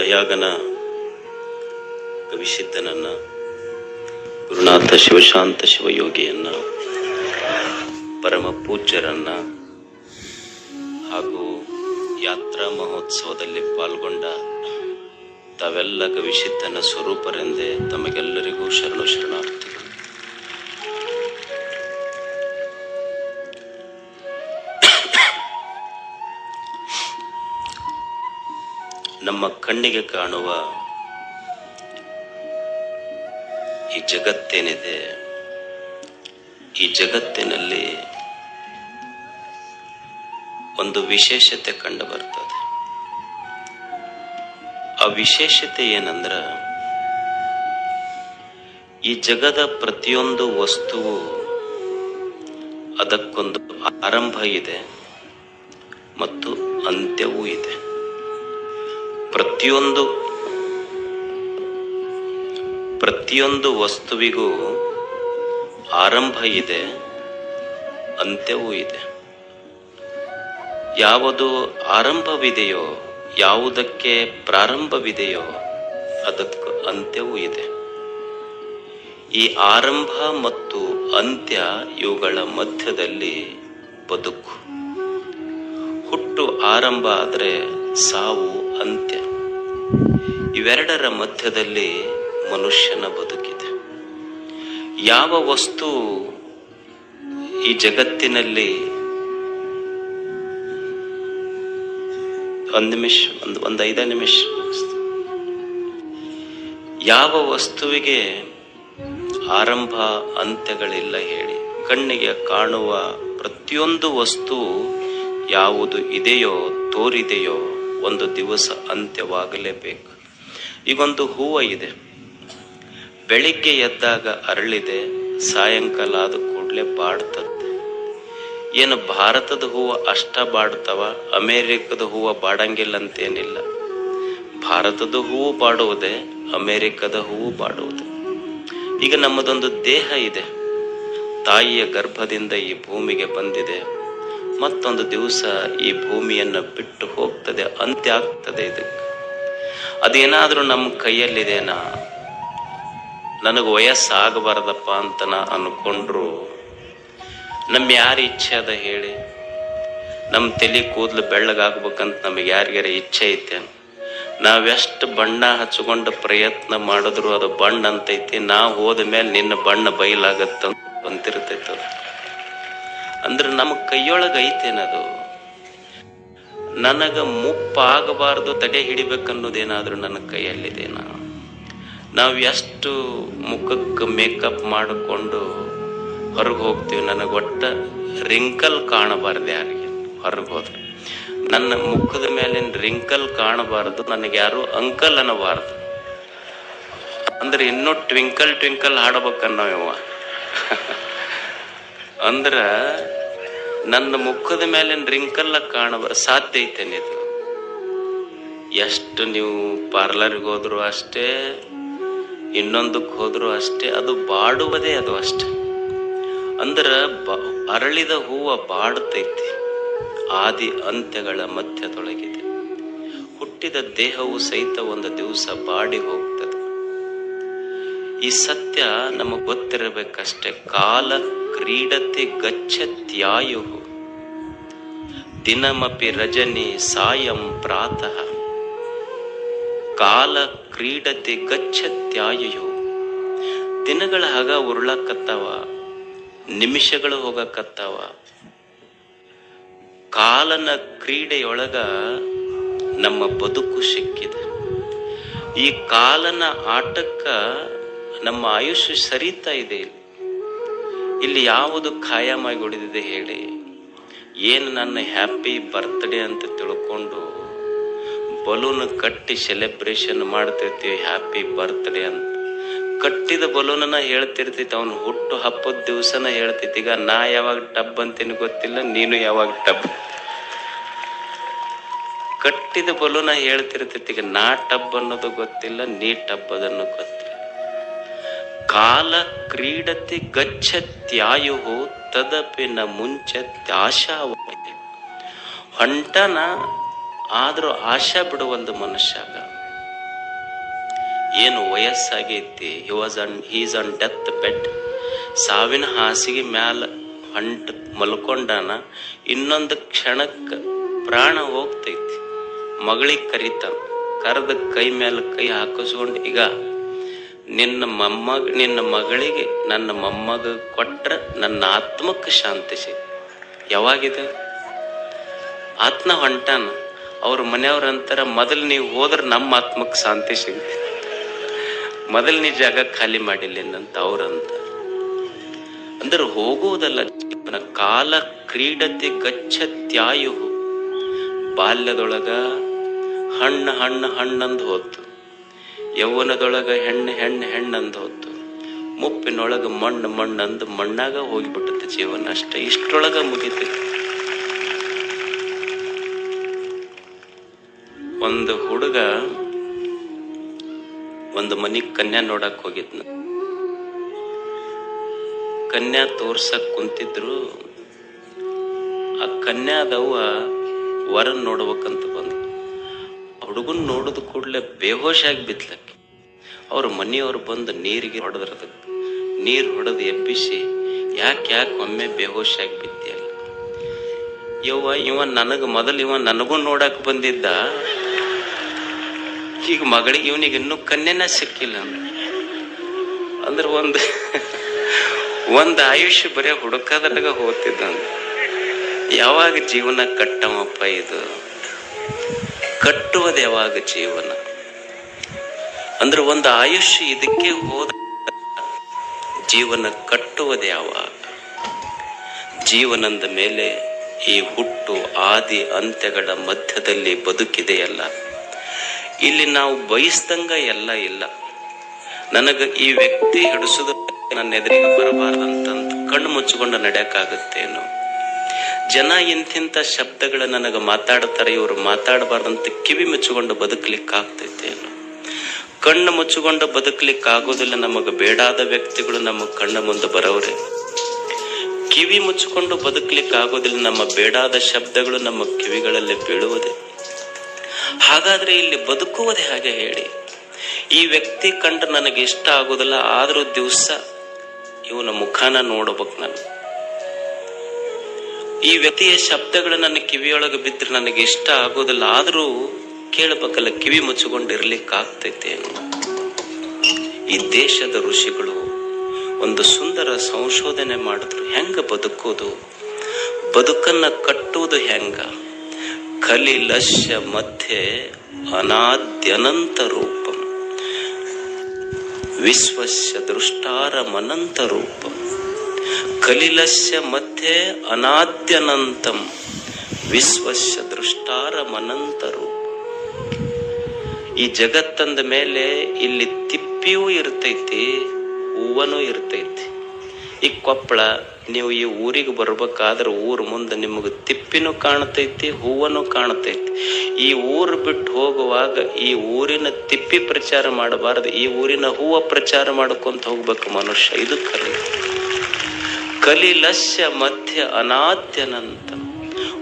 ದಯಾಗನ ಕವಿಸಿದ್ದನನ್ನ ಗುರುನಾಥ ಶಿವಶಾಂತ ಶಿವಯೋಗಿಯನ್ನ ಪರಮ ಪೂಜ್ಯರನ್ನ ಹಾಗೂ ಯಾತ್ರಾ ಮಹೋತ್ಸವದಲ್ಲಿ ಪಾಲ್ಗೊಂಡ ತಾವೆಲ್ಲ ಕವಿಸಿದ್ದನ ಸ್ವರೂಪರೆಂದೇ ತಮಗೆಲ್ಲರಿಗೂ ಶರಣು ಶರಣಾರ್ಥಿಗಳು. ನಮ್ಮ ಕಣ್ಣಿಗೆ ಕಾಣುವ ಈ ಜಗತ್ತೇನಿದೆ, ಈ ಜಗತ್ತಿನಲ್ಲಿ ಒಂದು ವಿಶೇಷತೆ ಕಂಡು ಬರ್ತದೆ. ಆ ವಿಶೇಷತೆ ಏನಂದ್ರ, ಈ ಜಗದ ಪ್ರತಿಯೊಂದು ವಸ್ತುವು ಅದಕ್ಕೊಂದು ಆರಂಭ ಇದೆ ಮತ್ತು ಅಂತ್ಯವೂ ಇದೆ. ಪ್ರತಿಯೊಂದು ಪ್ರತಿಯೊಂದು ವಸ್ತುವಿಗೂ ಆರಂಭ ಇದೆ, ಅಂತ್ಯವೂ ಇದೆ. ಯಾವುದು ಆರಂಭವಿದೆಯೋ, ಯಾವುದಕ್ಕೆ ಪ್ರಾರಂಭವಿದೆಯೋ, ಅದಕ್ಕೆ ಅಂತ್ಯವೂ ಇದೆ. ಈ ಆರಂಭ ಮತ್ತು ಅಂತ್ಯ ಇವುಗಳ ಮಧ್ಯದಲ್ಲಿ ಬದುಕು. ಹುಟ್ಟು ಆರಂಭ ಆದರೆ ಸಾವು ಅಂತ್ಯ. ಇವೆರಡರ ಮಧ್ಯದಲ್ಲಿ ಮನುಷ್ಯನ ಬದುಕಿದೆ. ಯಾವ ವಸ್ತು ಈ ಜಗತ್ತಿನಲ್ಲಿ ಒಂದು ನಿಮಿಷ, ಒಂದು ಒಂದು ಐದ ನಿಮಿಷ ಯಾವ ವಸ್ತುವಿಗೆ ಆರಂಭ, ಅಂತ್ಯಗಳಿಲ್ಲ ಹೇಳಿ, ಕಣ್ಣಿಗೆ ಕಾಣುವ ಪ್ರತಿಯೊಂದು ವಸ್ತು ಯಾವುದು ಇದೆಯೋ, ತೋರಿದೆಯೋ, ಒಂದು ದಿವಸ ಅಂತ್ಯವಾಗಲೇಬೇಕು. ಈಗೊಂದು ಹೂವು ಇದೆ. ಬೆಳಿಗ್ಗೆ ಎದ್ದಾಗ ಅರಳಿದೆ, ಸಾಯಂಕಾಲ ಆದ ಕೂಡಲೇ ಬಾಡ್ತದೆ ಏನು ಭಾರತದ ಹೂವು ಅಷ್ಟ ಬಾಡ್ತವ, ಅಮೇರಿಕದ ಹೂವು ಬಾಡಂಗಿಲ್ಲ ಅಂತೇನಿಲ್ಲ ಭಾರತದ ಹೂವು ಬಾಡುವುದೇ, ಅಮೇರಿಕದ ಹೂವು ಬಾಡುವುದು. ಈಗ ನಮ್ಮದೊಂದು ದೇಹ ಇದೆ. ತಾಯಿಯ ಗರ್ಭದಿಂದ ಈ ಭೂಮಿಗೆ ಬಂದಿದೆ. ಮತ್ತೊಂದು ದಿವಸ ಈ ಭೂಮಿಯನ್ನು ಬಿಟ್ಟು ಹೋಗ್ತದೆ, ಅಂತ್ಯ ಆಗ್ತದೆ ಇದಕ್ಕೆ. ಅದೇನಾದ್ರೂ ನಮ್ಮ ಕೈಯಲ್ಲಿದೆನಾ ನನಗೆ ವಯಸ್ಸಾಗಬಾರ್ದಪ್ಪ ಅಂತ ನಾ ಅನ್ಕೊಂಡ್ರು. ನಮ್ಮ ಯಾರ ಇಚ್ಛೆ ಅದ ಹೇಳಿ. ನಮ್ಮ ತಲೆ ಕೂದಲು ಬೆಳ್ಳಗಾಗ್ಬೇಕಂತ ನಮಗೆ ಯಾರಿಗಾರ ಇಚ್ಛೆ ಐತೆ? ನಾವೆಷ್ಟು ಬಣ್ಣ ಹಚ್ಕೊಂಡು ಪ್ರಯತ್ನ ಮಾಡಿದ್ರು ಅದು ಬಣ್ಣ ಅಂತೈತಿ, ನಾ ಹೋದ ಮೇಲೆ ನಿನ್ನ ಬಣ್ಣ ಬೈಲಾಗತ್ತಂತ ಅಂತಿರ್ತೈತೆ ಅದು. ಅಂದ್ರೆ ನಮ್ಮ ಕೈಯೊಳಗೆ ಐತೇನದು ನನಗ ಮುಪ್ಪಾಗಬಾರ್ದು ತಡೆ ಹಿಡಿಬೇಕನ್ನೋದೇನಾದ್ರೂ ನನ್ನ ಕೈಯಲ್ಲಿದೆನಾ? ನಾವು ಎಷ್ಟು ಮುಖಕ್ಕೆ ಮೇಕಪ್ ಮಾಡಿಕೊಂಡು ಹೊರಗೆ ಹೋಗ್ತೀವಿ, ನನಗೆ ಒಟ್ಟ ರಿಂಕಲ್ ಕಾಣಬಾರ್ದು ಯಾರಿಗೆ? ಹೊರಗೆ ಹೋದ್ರೆ. ನನ್ನ ಮುಖದ ಮೇಲಿನ ರಿಂಕಲ್ ಕಾಣಬಾರದು, ನನಗೆ ಯಾರು ಅಂಕಲ್ ಅನ್ನಬಾರ್ದು. ಅಂದ್ರೆ ಇನ್ನೂ ಟ್ವಿಂಕಲ್ ಟ್ವಿಂಕಲ್ ಹಾಡಬೇಕನ್ನೋ ಅಂದ್ರೆ ಅಂದ್ರ ನನ್ನ ಮುಖದ ಮೇಲಿನ ರಿಂಕಲ್ಲ ಕಾಣುವ ಸಾಧ್ಯ ಐತೇನೆ ಇದು ಎಷ್ಟು ನೀವು ಪಾರ್ಲರ್ಗೆ ಹೋದ್ರು ಅಷ್ಟೇ, ಇನ್ನೊಂದಕ್ಕೆ ಹೋದ್ರು ಅಷ್ಟೇ, ಅದು ಬಾಡುವುದೇ ಅದು ಅಷ್ಟೆ. ಅಂದ್ರೆ ಅರಳಿದ ಹೂವ ಬಾಡುತ್ತೈತಿ, ಆದಿ ಅಂತ್ಯಗಳ ಮಧ್ಯದೊಳಗಿದೆ. ಹುಟ್ಟಿದ ದೇಹವು ಸಹಿತ ಒಂದು ದಿವಸ ಬಾಡಿ ಹೋಗ್ತದೆ. ಈ ಸತ್ಯ ನಮಗೆ ಗೊತ್ತಿರಬೇಕಷ್ಟೇ, ಕಾಲ ಕ್ರೀಡತೆ ಗಚ್ಚತ್ಯಾಯು. ದಿನಮಪಿ ರಜನಿ ಸಾಯಂ ಪ್ರಾತಃ. ಕಾಲ ಕ್ರೀಡತೆ ಗಚ್ಚತ್ಯಾಯು. ದಿನಗಳ ಹಗ ಉರುಳಕತ್ತವ, ನಿಮಿಷಗಳು ಹೋಗಕತ್ತವ. ಕಾಲನ ಕ್ರೀಡೆಯೊಳಗ ನಮ್ಮ ಬದುಕು ಸಿಕ್ಕಿದೆ. ಈ ಕಾಲನ ಆಟಕ್ಕ ನಮ್ಮ ಆಯುಷ್ಯ ಸರಿತಾ ಇದೆ ಇಲ್ಲಿ ಯಾವುದು ಖಾಯಮಾಗಿ ಉಳಿದಿದೆ ಹೇಳಿ. ಏನು ನನ್ನ ಹ್ಯಾಪಿ ಬರ್ತ್ಡೇ ಅಂತ ತಿಳ್ಕೊಂಡು ಬಲೂನ್ ಕಟ್ಟಿ ಸೆಲೆಬ್ರೇಷನ್ ಮಾಡ್ತಿರ್ತೀವಿ ಹ್ಯಾಪಿ ಬರ್ತ್ಡೇ ಅಂತ. ಕಟ್ಟಿದ ಬಲೂನನ್ನ ಹೇಳ್ತಿರ್ತೈತಿ ಅವನು ಹುಟ್ಟು ಹಬ್ಬದ ದಿವಸನ ಹೇಳ್ತೈತಿ ಈಗ ನಾ ಯಾವಾಗ ಟಬ್ ಅಂತೀನಿ ಗೊತ್ತಿಲ್ಲ, ನೀನು ಯಾವಾಗ ಟಬ್ ಕಟ್ಟಿದ ಬಲೂನ ಹೇಳ್ತಿರ್ತೈತಿ ಈಗ ನಾ ಟಬ್ ಅನ್ನೋದು ಗೊತ್ತಿಲ್ಲ, ನೀ ಟಬ್ ಅದನ್ನು ಗೊತ್ತಿಲ್ಲ. ಕಾಲ ಕ್ರೀಡತಿ ಗಚ್ಚತ್ಯಾಯು ತದಪಿನ ನ ಮುಂಚತ್ಯಾಶಾವತಿ ಹೊಂಟನ ಆದರೂ ಆಶಾ ಬಿಡುವಲ್ದು ಮನುಷ್ಯಾಗ. ಏನು ವಯಸ್ಸಾಗೈತಿ? He was on is on death bed ಸಾವಿನ ಹಾಸಿಗೆ ಮ್ಯಾಲ ಹೊಂಟ ಮಲ್ಕೊಂಡಾನ ಇನ್ನೊಂದು ಕ್ಷಣಕ್ಕೆ ಪ್ರಾಣ ಹೋಗ್ತೈತಿ. ಮಗಳಿಗೆ ಕರಿತ ಕರೆದ ಕೈ ಮೇಲೆ ಕೈ ಹಾಕಿಸ್ಕೊಂಡು, ಈಗ ನಿನ್ನ ಮೊಮ್ಮಗ, ನಿನ್ನ ಮಗಳಿಗೆ, ನನ್ನ ಮೊಮ್ಮಗ ಕೊಟ್ರ ನನ್ನ ಆತ್ಮಕ್ಕೆ ಶಾಂತಿ ಸಿ ಯಾವಾಗಿದೆ? ಆತ್ಮ ಹೊಂಟಾನ. ಅವ್ರ ಮನೆಯವ್ರ ಅಂತಾರ ಮೊದಲು ನೀವು ಹೋದ್ರೆ ನಮ್ಮ ಆತ್ಮಕ್ಕೆ ಶಾಂತಿ ಸಿಗುತ್ತೆ ಮೊದಲು ನೀ ಜಾಗ ಖಾಲಿ ಮಾಡಿಲ್ಲೇನಂತ ಅವ್ರಂತ. ಅಂದ್ರೆ ಹೋಗುವುದಲ್ಲ, ಜೀವನ ಕಾಲ ಕ್ರೀಡತೆ ಗಚ್ಚತ್ಯಾಯು ಬಾಲ್ಯದೊಳಗ ಹಣ್ಣು ಹಣ್ಣು ಹಣ್ಣಂದು ಹೋತು. ಯೌವನದೊಳಗ ಹೆಣ್ಣು ಹೆಣ್ಣು ಹೆಣ್ಣಂದು ಹೊತ್ತು ಮುಪ್ಪಿನೊಳಗ ಮಣ್ಣು ಮಣ್ಣಂದು ಮಣ್ಣಾಗ ಹೋಗಿಬಿಟ್ಟದ ಜೀವನ. ಅಷ್ಟೇ ಇಷ್ಟರೊಳಗ ಮುಗಿತು. ಒಂದು ಹುಡುಗ ಒಂದು ಮನಿ ಕನ್ಯಾ ನೋಡಕ್ ಹೋಗಿದ್ನ. ಕನ್ಯಾ ತೋರ್ಸಕ್ ಕುಂತಿದ್ರು. ಆ ಕನ್ಯಾದವ್ವ ವರನ್ ನೋಡ್ಬೇಕಂತ ಬಂದು. ಹುಡುಗನ್ ನೋಡಿದ ಕೂಡಲೇ ಬೇಹೋಶಾಗಿ ಬಿತ್ಲಕ್ಕೆ ಅವ್ರ ಮನೆಯವ್ರು ಬಂದು ನೀರಿಗೆ ಹೊಡೆದ್ರ ಅದಕ್ಕೆ ನೀರು ಹೊಡೆದು ಎಬ್ಬಿಸಿ, ಯಾಕೆ ಯಾಕೆ ಒಮ್ಮೆ ಬೇಹೋಶಾಗಿ ಬಿದ್ದಿಯಲ್ಲ ಯವ್ವ, ಇವ ನನಗ ಮೊದಲು ಇವ ನನಗೂ ನೋಡಕ್ ಬಂದಿದ್ದ. ಈಗ ಮಗಳಿಗೆ ಇವನಿಗೆ ಇನ್ನೂ ಕನ್ಯನ ಸಿಕ್ಕಿಲ್ಲ ಅಂದ್ರೆ ಒಂದು ಒಂದು ಆಯುಷ್ಯ ಬರೀ ಹುಡುಕದ್ರಾಗ ಹೋಗ್ತಿದ್ದ ಯಾವಾಗ ಜೀವನ ಕಟ್ಟಮಪ್ಪ ಇದು? ಕಟ್ಟುವುದು ಯಾವಾಗ ಜೀವನ. ಅಂದ್ರೆ ಒಂದು ಆಯುಷ್ಯ ಇದಕ್ಕೆ ಹೋದ ಜೀವನ ಕಟ್ಟುವುದು ಯಾವಾಗ ಜೀವನದ ಮೇಲೆ ಈ ಹುಟ್ಟು ಆದಿ ಅಂತ್ಯಗಳ ಮಧ್ಯದಲ್ಲಿ ಬದುಕಿದೆಯಲ್ಲ. ಇಲ್ಲಿ ನಾವು ಬಯಸ್ದಂಗ ಎಲ್ಲ ಇಲ್ಲ. ನನಗ ಈ ವ್ಯಕ್ತಿ ಹಿಡಿಸುದ ನನ್ನ ಎದುರಿಗೆ ಬರಬಾರ್ದಂತ ಕಣ್ಣು ಮುಚ್ಚಿಕೊಂಡು ನಡೆಯಕ್ಕಾಗತ್ತೇನೋ. ಜನ ಇಂತಿಂತ ಶಬ್ದಗಳ ನನಗೆ ಮಾತಾಡ್ತಾರೆ, ಇವರು ಮಾತಾಡಬಾರ್ದಂತ ಕಿವಿ ಮುಚ್ಚಿಕೊಂಡು ಬದುಕಲಿಕ್ಕೆ ಆಗ್ತೈತೆ ಕಣ್ಣು ಮುಚ್ಚಿಕೊಂಡು ಬದುಕಲಿಕ್ಕೆ ಆಗೋದಿಲ್ಲ ನಮಗೆ, ಬೇಡಾದ ವ್ಯಕ್ತಿಗಳು ನಮ್ಮ ಕಣ್ಣ ಮುಂದೆ ಬರೋರೆ ಕಿವಿ ಮುಚ್ಚಿಕೊಂಡು ಬದುಕಲಿಕ್ಕೆ ಆಗೋದಿಲ್ಲ ನಮ್ಮ ಬೇಡಾದ ಶಬ್ದಗಳು ನಮ್ಮ ಕಿವಿಗಳಲ್ಲಿ ಬೀಳುವುದೇ. ಹಾಗಾದ್ರೆ ಇಲ್ಲಿ ಬದುಕುವುದೇ ಹಾಗೆ ಹೇಳಿ. ಈ ವ್ಯಕ್ತಿ ಕಂಡು ನನಗೆ ಇಷ್ಟ ಆಗೋದಿಲ್ಲ, ಆದ್ರೂ ದಿವಸ ಇವನ ಮುಖಾನ ನೋಡ್ಬೇಕು ನಾನು. ಈ ವ್ಯಕ್ತಿಯ ಶಬ್ದಗಳು ನನ್ನ ಕಿವಿಯೊಳಗೆ ಬಿದ್ದರೆ ನನಗೆ ಇಷ್ಟ ಆಗೋದಿಲ್ಲ. ಆದರೂ ಕೇಳಬೇಕಲ್ಲ ಕಿವಿ ಮುಚ್ಚಿಕೊಂಡು ಇರ್ಲಿಕ್ಕೆ ಆಗ್ತೈತೆ ಈ ದೇಶದ ಋಷಿಗಳು ಒಂದು ಸುಂದರ ಸಂಶೋಧನೆ ಮಾಡಿದ್ರು. ಹೆಂಗ ಬದುಕೋದು? ಬದುಕನ್ನ ಕಟ್ಟುವುದು ಹೆಂಗ? ಕಲಿಲಶ್ಯ ಮಧ್ಯೆ, ಅನಾದ್ಯನಂತ ರೂಪಂ. ವಿಶ್ವಸ್ಯ, ದೃಷ್ಟಾರಮನಂತ ರೂಪಂ. ಕಲಿಲಸ್ಯ ಮಧ್ಯೆ ಅನಾದ್ಯನಂತಂ ವಿಶ್ವಸ್ಯ ದೃಷ್ಟಾರ ಮನಂತರು ಈ ಜಗತ್ತಂದ ಮೇಲೆ ಇಲ್ಲಿ ತಿಪ್ಪಿಯೂ ಇರ್ತೈತಿ, ಹೂವನೂ ಇರ್ತೈತಿ. ಈ ಕೊಪ್ಪಳ, ನೀವು ಈ ಊರಿಗೆ ಬರ್ಬೇಕಾದ್ರೆ ಊರ್ ಮುಂದೆ ನಿಮಗೆ ತಿಪ್ಪಿನೂ ಕಾಣ್ತೈತಿ, ಹೂವನೂ ಕಾಣ್ತೈತಿ. ಈ ಊರು ಬಿಟ್ಟು ಹೋಗುವಾಗ ಈ ಊರಿನ ತಿಪ್ಪಿ ಪ್ರಚಾರ ಮಾಡಬಾರದು, ಈ ಊರಿನ ಹೂವ ಪ್ರಚಾರ ಮಾಡ್ಕೊಂತ ಹೋಗ್ಬೇಕು ಮನುಷ್ಯ. ಇದು ಕಲಿ. ಕಲಿಲಸ್ಯ ಮಧ್ಯ ಅನಾತ್ಯನಂತ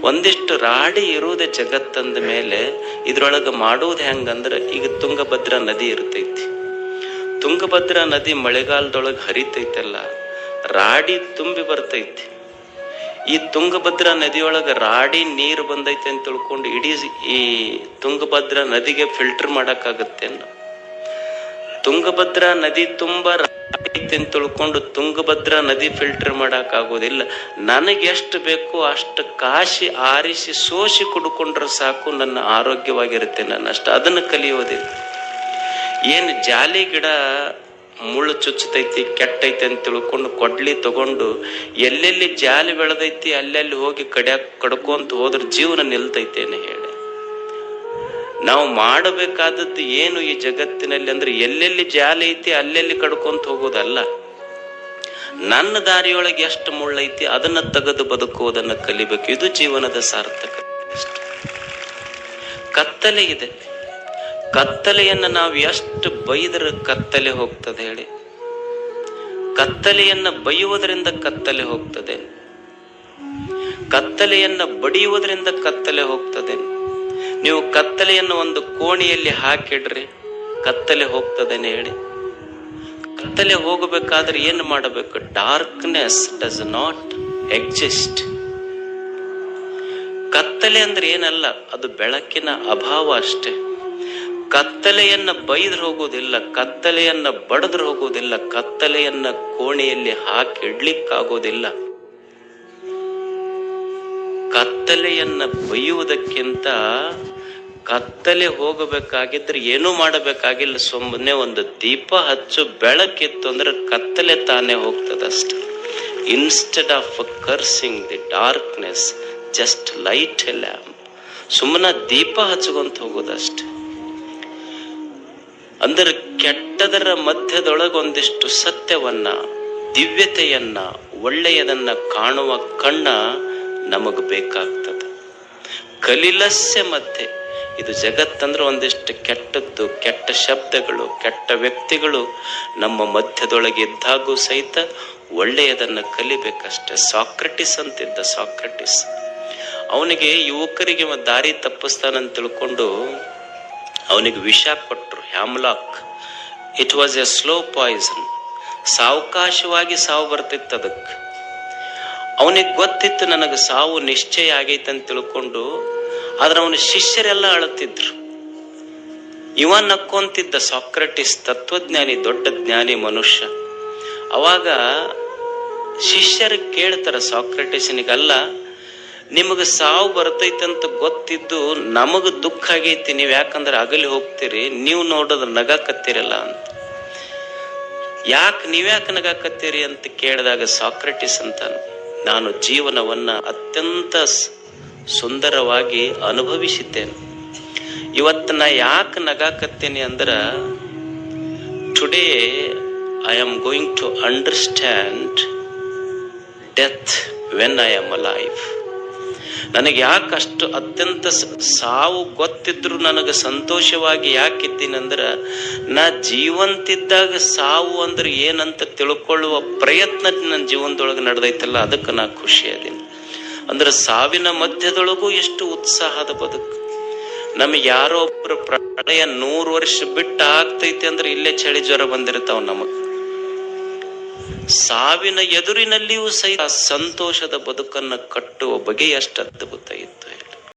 ಒಂದಿಷ್ಟು ರಾಡಿ ಇರುವುದೇ ಜಗತ್ತಂದ ಮೇಲೆ, ಇದ್ರೊಳಗೆ ಮಾಡೋದು ಹೆಂಗಂದ್ರೆ ಈಗ ತುಂಗಭದ್ರಾ ನದಿ ಇರ್ತೈತಿ. ತುಂಗಭದ್ರಾ ನದಿ ಮಳೆಗಾಲದೊಳಗೆ ಹರಿತೈತಲ್ಲ, ರಾಡಿ ತುಂಬಿ ಬರ್ತೈತಿ. ಈ ತುಂಗಭದ್ರಾ ನದಿಯೊಳಗೆ ರಾಡಿ ನೀರು ಬಂದೈತೆ ಅಂತ ತಿಳ್ಕೊಂಡು ಇಡೀ ಈ ತುಂಗಭದ್ರಾ ನದಿಗೆ ಫಿಲ್ಟರ್ ಮಾಡಕ್ಕಾಗತ್ತೆ ಅನ್ನೋ. ತುಂಗಭದ್ರಾ ನದಿ ತುಂಬಾ ಅಂತ ತಿಳ್ಕೊಂಡು ತುಂಗಭದ್ರಾ ನದಿ ಫಿಲ್ಟರ್ ಮಾಡಕ್ ಆಗೋದಿಲ್ಲ. ನನಗೆ ಎಷ್ಟು ಬೇಕು ಅಷ್ಟು ಕಾಶಿ ಆರಿಸಿ ಸೋಸಿ ಕುಡ್ಕೊಂಡ್ರೆ ಸಾಕು, ನನ್ನ ಆರೋಗ್ಯವಾಗಿರುತ್ತೆ ನನ್ನ ಅಷ್ಟು ಅದನ್ನು ಕಲಿಯೋದಿಲ್ಲ. ಏನು ಜಾಲಿ ಗಿಡ ಮುಳ್ಳು ಚುಚ್ಚತೈತಿ, ಕೆಟ್ಟೈತಿ ಅಂತ ತಿಳ್ಕೊಂಡು ಕೊಡ್ಲಿ ತಗೊಂಡು ಎಲ್ಲೆಲ್ಲಿ ಜಾಲಿ ಬೆಳೆದೈತಿ, ಅಲ್ಲೆಲ್ಲಿ ಹೋಗಿ ಕಡ್ಯಾಕ್ ಕಡ್ಕೊಂತ ಹೋದ್ರ ಜೀವನ ನಿಲ್ತೈತೇನೆ ಹೇಳಿ. ನಾವು ಮಾಡಬೇಕಾದದ್ದು ಏನು ಈ ಜಗತ್ತಿನಲ್ಲಿ ಅಂದ್ರೆ ಎಲ್ಲೆಲ್ಲಿ ಜಾಲ ಐತಿ ಅಲ್ಲೆಲ್ಲಿ ಕಡ್ಕೊಂತ ಹೋಗೋದಲ್ಲ. ನನ್ನ ದಾರಿಯೊಳಗೆ ಎಷ್ಟು ಮುಳ್ಳೈತಿ ಅದನ್ನ ತೆಗೆದು ಬದುಕುವುದನ್ನು ಕಲಿಬೇಕು. ಇದು ಜೀವನದ ಸಾರ್ಥಕ. ಕತ್ತಲೆ ಇದೆ. ಕತ್ತಲೆಯನ್ನ ನಾವು ಎಷ್ಟು ಬೈದ್ರೆ ಕತ್ತಲೆ ಹೋಗ್ತದೆ ಹೇಳಿ. ಕತ್ತಲೆಯನ್ನ ಬೈಯುವುದರಿಂದ ಕತ್ತಲೆ ಹೋಗ್ತದೆ. ಕತ್ತಲೆಯನ್ನ ಬಡಿಯುವುದರಿಂದ ಕತ್ತಲೆ ಹೋಗ್ತದೆ. ನೀವು ಕತ್ತಲೆಯನ್ನು ಒಂದು ಕೋಣೆಯಲ್ಲಿ ಹಾಕಿಡ್ರಿ, ಕತ್ತಲೆ ಹೋಗ್ತದೇನೆ ಹೇಳಿ. ಕತ್ತಲೆ ಹೋಗಬೇಕಾದ್ರೆ ಏನು ಮಾಡಬೇಕು? ಡಾರ್ಕ್ನೆಸ್ ಡಸ್ ನಾಟ್ ಎಕ್ಸಿಸ್ಟ್ ಕತ್ತಲೆ ಅಂದ್ರೆ ಏನಲ್ಲ, ಅದು ಬೆಳಕಿನ ಅಭಾವ ಅಷ್ಟೇ. ಕತ್ತಲೆಯನ್ನ ಬೈದ್ರೆ ಹೋಗೋದಿಲ್ಲ, ಕತ್ತಲೆಯನ್ನ ಬಡದ್ರೆ ಹೋಗೋದಿಲ್ಲ, ಕತ್ತಲೆಯನ್ನ ಕೋಣೆಯಲ್ಲಿ ಹಾಕಿಡ್ಲಿಕ್ಕಾಗೋದಿಲ್ಲ. ಕತ್ತಲೆಯನ್ನ ಬೈಯುವುದಕ್ಕಿಂತ ಕತ್ತಲೆ ಹೋಗಬೇಕಾಗಿದ್ರೆ ಏನೂ ಮಾಡಬೇಕಾಗಿಲ್ಲ. ಸುಮ್ಮನೆ ಒಂದು ದೀಪ ಹಚ್ಚು, ಬೆಳಕಿತ್ತು ಅಂದ್ರೆ ಕತ್ತಲೆ ತಾನೇ ಹೋಗ್ತದಷ್ಟೆ instead of cursing the darkness just light lamp ಸುಮ್ಮನೆ ದೀಪ ಹಚ್ಕೊಂತ ಹೋಗೋದಷ್ಟೆ ಅಂದ್ರೆ ಕೆಟ್ಟದರ ಮಧ್ಯದೊಳಗೆ ಒಂದಿಷ್ಟು ಸತ್ಯವನ್ನ, ದಿವ್ಯತೆಯನ್ನ, ಒಳ್ಳೆಯದನ್ನ ಕಾಣುವ ಕಣ್ಣ ನಮಗ್ ಬೇಕಾಗ್ತದೆ. ಕಲಿಲಸ್ಯ ಮಧ್ಯೆ ಇದು ಜಗತ್ತಂದ್ರೆ ಒಂದಿಷ್ಟು ಕೆಟ್ಟದ್ದು, ಕೆಟ್ಟ ಶಬ್ದಗಳು, ಕೆಟ್ಟ ವ್ಯಕ್ತಿಗಳು ನಮ್ಮ ಮಧ್ಯದೊಳಗೆ ಇದ್ದಾಗೂ ಸಹಿತ ಒಳ್ಳೆಯದನ್ನು ಕಲಿಬೇಕಷ್ಟೆ. ಸಾಕ್ರೆಟಿಸ್ ಅಂತಿದ್ದ ಸಾಕ್ರೆಟಿಸ್. ಅವನಿಗೆ ಯುವಕರಿಗೆ ದಾರಿ ತಪ್ಪಿಸ್ತಾನಂತ ತಿಳ್ಕೊಂಡು ಅವನಿಗೆ ವಿಷ ಕೊಟ್ಟರು hemlock. It was a slow poison ಸಾವಕಾಶವಾಗಿ ಸಾವು ಬರ್ತಿತ್ತು ಅದಕ್ಕೆ. ಅವನಿಗೆ ಗೊತ್ತಿತ್ತು ನನಗೆ ಸಾವು ನಿಶ್ಚಯ ಆಗೈತೆ ಅಂತ ತಿಳ್ಕೊಂಡು ಆದ್ರೆ ಅವನ ಶಿಷ್ಯರೆಲ್ಲ ಅಳುತ್ತಿದ್ರು. ಇವ ನಕ್ಕೊಂತಿದ್ದ ಸಾಕ್ರಟಿಸ್ ತತ್ವಜ್ಞಾನಿ, ದೊಡ್ಡ ಜ್ಞಾನಿ ಮನುಷ್ಯ. ಅವಾಗ ಶಿಷ್ಯರು ಕೇಳ್ತಾರೆ ಸಾಕ್ರಟಿಸ್ನಿಗಲ್ಲ, ನಿಮಗೆ ಸಾವು ಬರ್ತೈತಂತ ಗೊತ್ತಿದ್ದು ನಮಗ ದುಃಖ ಆಗೈತಿ, ನೀವು ಯಾಕಂದ್ರೆ ಅಗಲಿ ಹೋಗ್ತೀರಿ, ನೀವು ನೋಡೋದ್ರ ನಗಾಕತ್ತೀರಲ್ಲ ಅಂತ. ಯಾಕೆ ನೀವ್ಯಾಕೆ ನಗಾಕತ್ತೀರಿ ಅಂತ ಕೇಳಿದಾಗ ಸಾಕ್ರೆಟಿಸ್ ಅಂತ ನಾನು ಜೀವನವನ್ನ ಅತ್ಯಂತ ಸುಂದರವಾಗಿ ಅನುಭವಿಸಿದ್ದೇನೆ. ಇವತ್ತು ನಾ ಯಾಕೆ ನಗಾಕತ್ತೇನೆ ಅಂದ್ರೆ today I am going to understand death when I am alive ನನಗೆ ಯಾಕೆ ಅಷ್ಟು ಅತ್ಯಂತ ಸಾವು ಗೊತ್ತಿದ್ರು ನನಗೆ ಸಂತೋಷವಾಗಿ ಯಾಕಿದ್ದೀನಿ ಅಂದ್ರೆ, ನಾ ಜೀವಂತಿದ್ದಾಗ ಸಾವು ಅಂದ್ರೆ ಏನಂತ ತಿಳ್ಕೊಳ್ಳುವ ಪ್ರಯತ್ನ ನನ್ನ ಜೀವನದೊಳಗೆ ನಡೆದೈತಲ್ಲ, ಅದಕ್ಕೆ ನಾ ಖುಷಿ ಅದೀನಿ. ಅಂದ್ರೆ ಸಾವಿನ ಮಧ್ಯದೊಳಗೂ ಎಷ್ಟು ಉತ್ಸಾಹದ ಬದುಕು. ನಮಗೆ ಯಾರೋ ಒಬ್ಬರು ಪ್ರಳಯ ನೂರು ವರ್ಷ ಬಿಟ್ಟು ಆಗ್ತೈತಿ ಅಂದ್ರೆ ಇಲ್ಲೇ ಚಳಿ ಜ್ವರ ಬಂದಿರ್ತಾವ ನಮಗ್. ಸಾವಿನ ಎದುರಿನಲ್ಲಿಯೂ ಸಹಿತ ಸಂತೋಷದ ಬದುಕನ್ನ ಕಟ್ಟುವ ಬಗೆ ಎಷ್ಟು ಅದ್ಭುತ ಇತ್ತು.